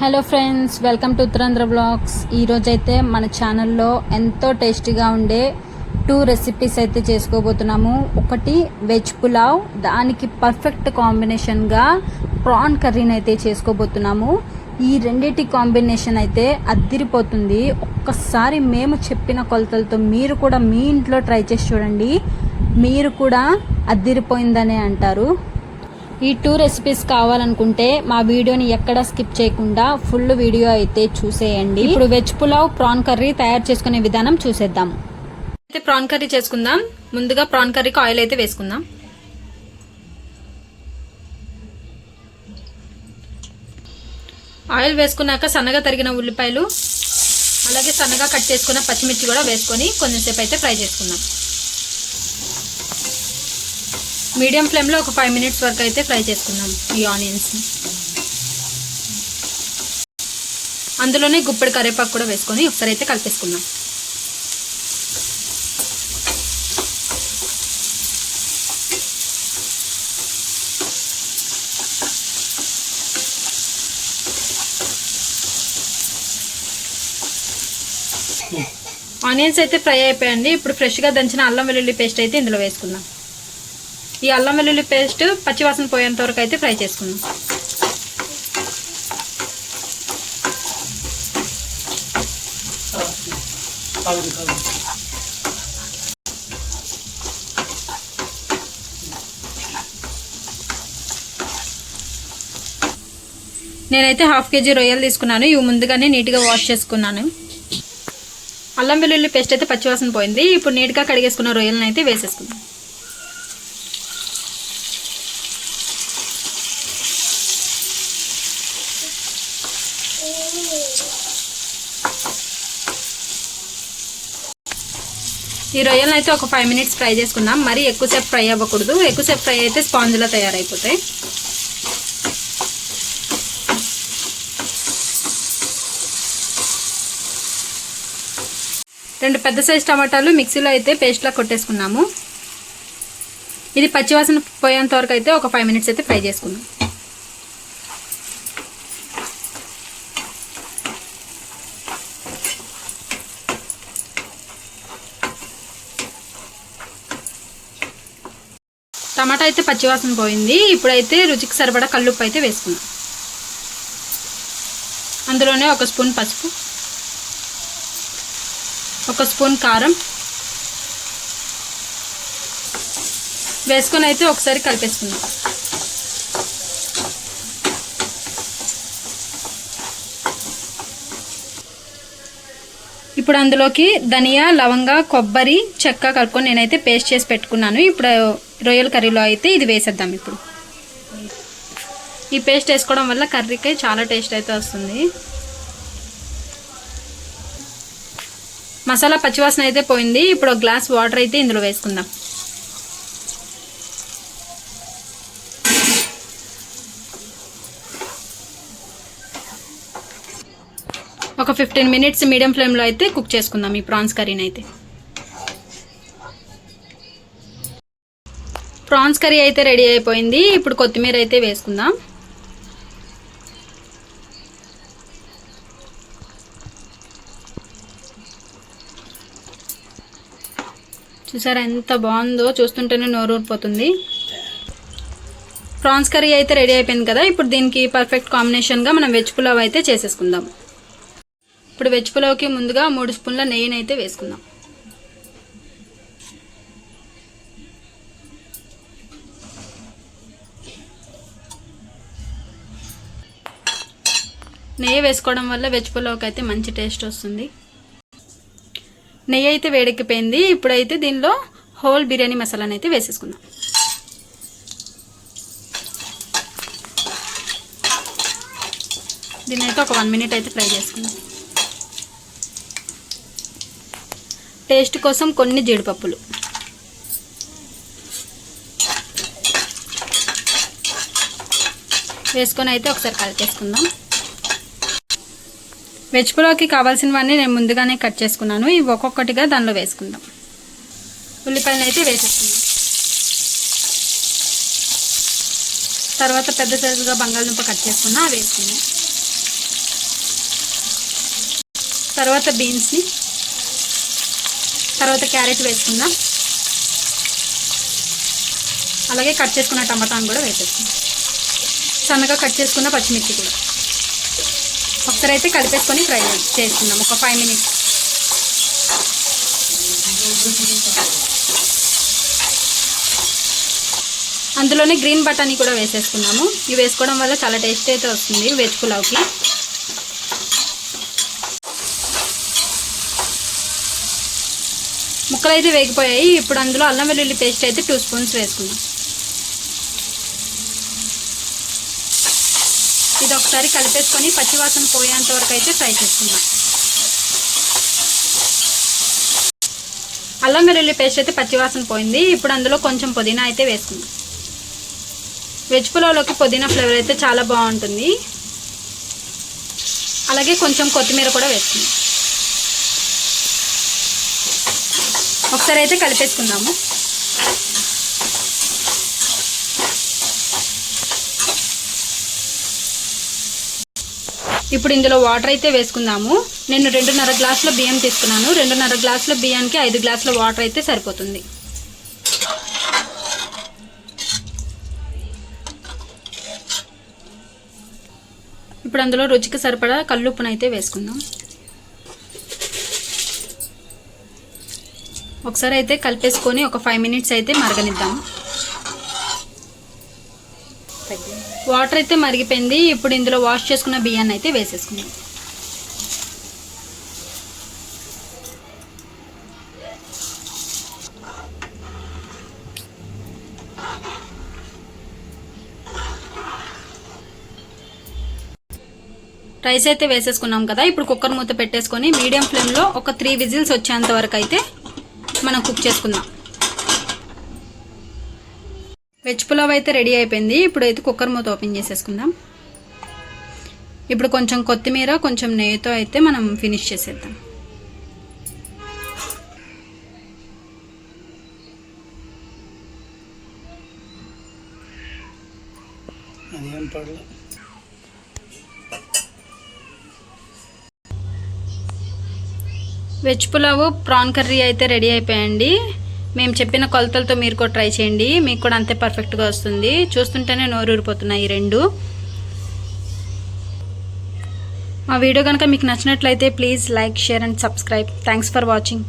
Hello friends welcome to Uttarandhra blogs ఈరోజైతే మన ఛానల్లో ఎంతో టేస్టీగా ఉండే టూ రెసిపీస్ అయితే చేసుకోబోతున్నాము. ఒకటి వెజ్ పులావ్ దానికి పర్ఫెక్ట్ కాంబినేషన్గా ప్రాన్ కర్రీని అయితే చేసుకోబోతున్నాము. ఈ రెండింటి కాంబినేషన్ అయితే అద్దిరిపోతుంది. ఒక్కసారి మేము చెప్పిన కొలతలతో మీరు కూడా మీ ఇంట్లో ట్రై చేసి చూడండి. మీరు కూడా అద్దిరిపోయిందనే అంటారు. ఈ టూ రెసిపీస్ కావాలనుకుంటే మా వీడియోని ఎక్కడ స్కిప్ చేయకుండా ఫుల్ వీడియో అయితే చూసేయండి. ఇప్పుడు వెజ్ పులావ్ ప్రాన్ కర్రీ తయారు చేసుకునే విధానం చూసేద్దాం. అయితే ప్రాన్ కర్రీ చేసుకుందాం. ముందుగా ప్రాన్ కర్రీకి ఆయిల్ అయితే వేసుకుందాం. ఆయిల్ వేసుకున్నాక సన్నగా తరిగిన ఉల్లిపాయలు అలాగే సన్నగా కట్ చేసుకున్న పచ్చిమిర్చి కూడా వేసుకొని కొంచెంసేపు అయితే ఫ్రై చేసుకుందాం. మీడియం ఫ్లేమ్లో ఒక ఫైవ్ మినిట్స్ వరకు అయితే ఫ్రై చేసుకుందాం ఈ ఆనియన్స్. అందులోనే గుప్పెడు కరివేపాకు కూడా వేసుకొని ఒకసారి అయితే కలిపేసుకుందాం. ఆనియన్స్ అయితే ఫ్రై అయిపోయండి ఇప్పుడు ఫ్రెష్గా దంచిన అల్లం వెల్లుల్లి పేస్ట్ అయితే ఇందులో వేసుకుందాం. ఈ అల్లం వెల్లుల్లి పేస్ట్ పచ్చివాసన పోయేంత వరకు అయితే ఫ్రై చేసుకుందాం. నేనైతే హాఫ్ కేజీ రొయ్యలు తీసుకున్నాను. ఇవి ముందుగానే నీట్గా వాష్ చేసుకున్నాను. అల్లం వెల్లుల్లి పేస్ట్ అయితే పచ్చివాసన పోయింది. ఇప్పుడు నీట్గా కడిగేసుకున్న రొయ్యలను అయితే వేసేసుకుందాం. ఈ రొయ్యలను అయితే ఒక ఫైవ్ మినిట్స్ ఫ్రై చేసుకుందాం. మరీ ఎక్కువసేపు ఫ్రై అవ్వకూడదు. ఎక్కువసేపు ఫ్రై అయితే స్పాంజ్లో తయారైపోతాయి. రెండు పెద్ద సైజ్ టమాటాలు మిక్సీలో అయితే పేస్ట్లా కొట్టేసుకున్నాము. ఇది పచ్చివాసన పోయేంత వరకు అయితే ఒక ఫైవ్ మినిట్స్ అయితే ఫ్రై చేసుకుందాం. టమాటా అయితే పచ్చివాసన పోయింది. ఇప్పుడైతే రుచికి సరిపడా కల్లుప్పు అయితే వేసుకున్నాం అందులోనే ఒక స్పూన్ పసుపు ఒక స్పూన్ కారం వేసుకొని అయితే ఒకసారి కలిపేసుకుందాం. ఇప్పుడు అందులోకి ధనియా లవంగా కొబ్బరి చెక్క కలుపుకొని నేనైతే పేస్ట్ చేసి పెట్టుకున్నాను. ఇప్పుడు రొయ్యల కర్రీలో అయితే ఇది వేసేద్దాం ఇప్పుడు. ఈ పేస్ట్ వేసుకోవడం వల్ల కర్రీకి చాలా టేస్ట్ అయితే వస్తుంది. మసాలా పచ్చివాసన అయితే పోయింది. ఇప్పుడు ఒక గ్లాస్ వాటర్ అయితే ఇందులో వేసుకుందాం. ఒక ఫిఫ్టీన్ మినిట్స్ మీడియం ఫ్లేమ్లో అయితే కుక్ చేసుకుందాం ఈ ప్రాన్స్ కర్రీని అయితే. ప్రాన్స్ కర్రీ అయితే రెడీ అయిపోయింది. ఇప్పుడు కొత్తిమీర అయితే వేసుకుందాం. చూసారా ఎంత బాగుందో? చూస్తుంటేనే నోరు ఊరిపోతుంది. ప్రాన్స్ కర్రీ అయితే రెడీ అయిపోయింది కదా? ఇప్పుడు దీనికి పర్ఫెక్ట్ కాంబినేషన్గా మనం వెజ్ పులావ్ అయితే చేసేసుకుందాం. ఇప్పుడు వెజ్ పులావ్కి ముందుగా మూడు స్పూన్ల నెయ్యిని అయితే వేసుకుందాం. నెయ్యి వేసుకోవడం వల్ల వెజ్ పులావ్కి అయితే మంచి టేస్ట్ వస్తుంది. నెయ్యి అయితే వేడెక్కిపోయింది. ఇప్పుడైతే దీనిలో హోల్ బిర్యానీ మసాలాని అయితే వేసేసుకుందాం. దీన్ని అయితే ఒక వన్ మినిట్ అయితే ఫ్రై చేసుకుందాం. టేస్ట్ కోసం కొన్ని జీడిపప్పులు. వేసుకొని అయితే ఒకసారి కలిపేసుకుందాం. వెజ్ పులావ్కి కావాల్సినవన్నీ నేను ముందుగానే కట్ చేసుకున్నాను. ఇవి ఒక్కొక్కటిగా దానిలో వేసుకుందాం. ఉల్లిపాయలు అయితే వేసేసుకుందాం. తర్వాత పెద్ద సైజుగా బంగాళదుంప కట్ చేసుకున్నా అవి వేసుకుందాం. తర్వాత బీన్స్ని తర్వాత క్యారెట్ వేసుకుందాం. అలాగే కట్ చేసుకున్న టమాటాను కూడా వేసేసుకుందాం. సన్నగా కట్ చేసుకున్న పచ్చిమిర్చి కూడా. ఒకసారి అయితే కలిపేసుకొని ఫ్రై చేస్తున్నాం. ఒక ఫైవ్ మినిట్స్ అందులోనే గ్రీన్ బటానీ కూడా వేసేసుకున్నాము. ఇవి వేసుకోవడం వల్ల చాలా టేస్ట్ అయితే వస్తుంది వెజ్ పులావ్కి. ముక్కలు అయితే వేగిపోయాయి. ఇప్పుడు అందులో అల్లం వెల్లుల్లి పేస్ట్ అయితే టూ స్పూన్స్ వేసుకున్నాం ఇది ఒకసారి కలిపేసుకొని పచ్చివాసన పోయేంత వరకు అయితే ఫ్రై చేసుకుందాం. అల్లం వెల్లుల్లి పేస్ట్ అయితే పచ్చివాసన పోయింది. ఇప్పుడు అందులో కొంచెం పుదీనా అయితే వేసుకుందాం. వెజ్ పులావ్లోకి పుదీనా ఫ్లేవర్ అయితే చాలా బాగుంటుంది. అలాగే కొంచెం కొత్తిమీర కూడా వేసుకుందాం. ఒకసారి అయితే కలిపేసుకుందాము. ఇప్పుడు ఇందులో వాటర్ అయితే వేసుకుందాము. నేను రెండున్నర గ్లాసుల బియ్యం తీసుకున్నాను. రెండున్నర గ్లాసుల బియ్యానికి ఐదు గ్లాసుల వాటర్ అయితే సరిపోతుంది. ఇప్పుడు అందులో రుచికి సరిపడా కల్లుప్పునైతే వేసుకుందాం. ఒకసారి అయితే కలిపేసుకొని ఒక ఫైవ్ మినిట్స్ అయితే మరగనిద్దాం. వాటర్ అయితే మరిగిపోయింది. ఇప్పుడు ఇందులో వాష్ చేసుకున్న బియ్యాన్ని అయితే వేసేసుకుందాం. రైస్ అయితే వేసేసుకున్నాం కదా. ఇప్పుడు కుక్కర్ మూత పెట్టేసుకొని మీడియం ఫ్లేమ్లో ఒక త్రీ విజిల్స్ వచ్చేంత వరకు అయితే మనం కుక్ చేసుకుందాం. వెజ్ పులావ్ అయితే రెడీ అయిపోయింది. ఇప్పుడు అయితే కుక్కర్ మూత ఓపెన్ చేసేసుకుందాం. ఇప్పుడు కొంచెం కొత్తిమీర కొంచెం నెయ్యితో అయితే మనం ఫినిష్ చేసేద్దాం. అదేం పడలే. వెజ్ పులావ్ ప్రాన్ కర్రీ అయితే రెడీ అయిపోయండి మేము చెప్పిన కొలతలతో మీరు కూడా ట్రై చేయండి. మీకు కూడా అంతే పర్ఫెక్ట్గా వస్తుంది. చూస్తుంటేనే నోరు ఊరిపోతున్నాయి ఈ రెండు. మా వీడియో కనుక మీకు నచ్చినట్లయితే please like share and subscribe. Thanks for watching